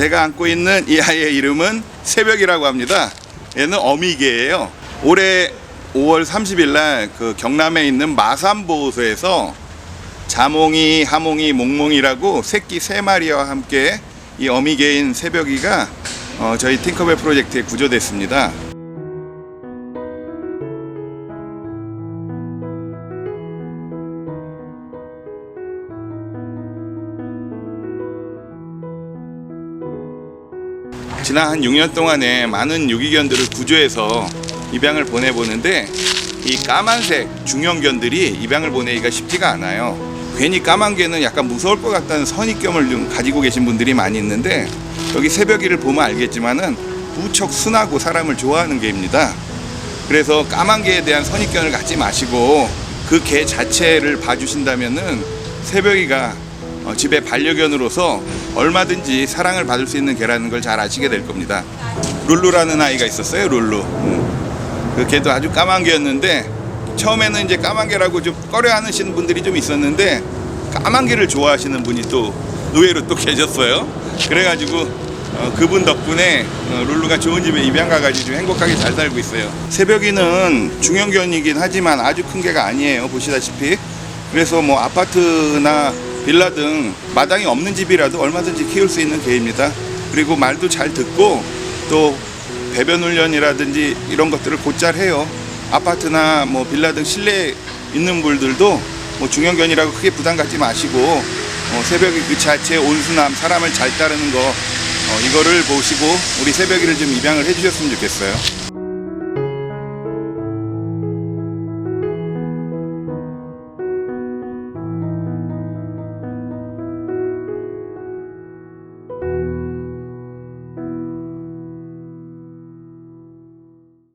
제가 안고 있는 이 아이의 이름은 새벽이라고 합니다. 얘는 어미개예요. 올해 5월 30일 날 그 경남에 있는 마산보호소에서 자몽이, 하몽이, 몽몽이라고 새끼 세 마리와 함께 이 어미개인 새벽이가 어, 저희 팅커벨 프로젝트에 구조됐습니다. 지난 한 6년 동안에 많은 유기견들을 구조해서 입양을 보내보는데 이 까만색 중형견들이 입양을 보내기가 쉽지가 않아요. 괜히 까만 개는 약간 무서울 것 같다는 선입견을 좀 가지고 계신 분들이 많이 있는데 여기 새벽이를 보면 알겠지만은 무척 순하고 사람을 좋아하는 개입니다. 그래서 까만 개에 대한 선입견을 갖지 마시고 그 개 자체를 봐주신다면은 새벽이가 어, 집에 반려견으로서 얼마든지 사랑을 받을 수 있는 개라는 걸 잘 아시게 될 겁니다. 룰루라는 아이가 있었어요, 룰루. 음. 그 개도 아주 까만 개였는데 처음에는 이제 까만 개라고 좀 꺼려 하시는 분들이 좀 있었는데 까만 개를 좋아하시는 분이 또 의외로 또 계셨어요. 그래가지고 어, 그분 덕분에 어, 룰루가 좋은 집에 입양 가가지고 좀 행복하게 잘 살고 있어요. 새벽이는 중형견이긴 하지만 아주 큰 개가 아니에요. 보시다시피. 그래서 뭐 아파트나 빌라 등 마당이 없는 집이라도 얼마든지 키울 수 있는 개입니다. 그리고 말도 잘 듣고 또 배변 훈련이라든지 이런 것들을 곧잘 해요. 아파트나 뭐 빌라 등 실내에 있는 분들도 뭐 중형견이라고 크게 부담 갖지 마시고 어, 새벽이 그 자체의 온순함, 사람을 잘 따르는 거 어, 이거를 보시고 우리 새벽이를 좀 입양을 해주셨으면 좋겠어요.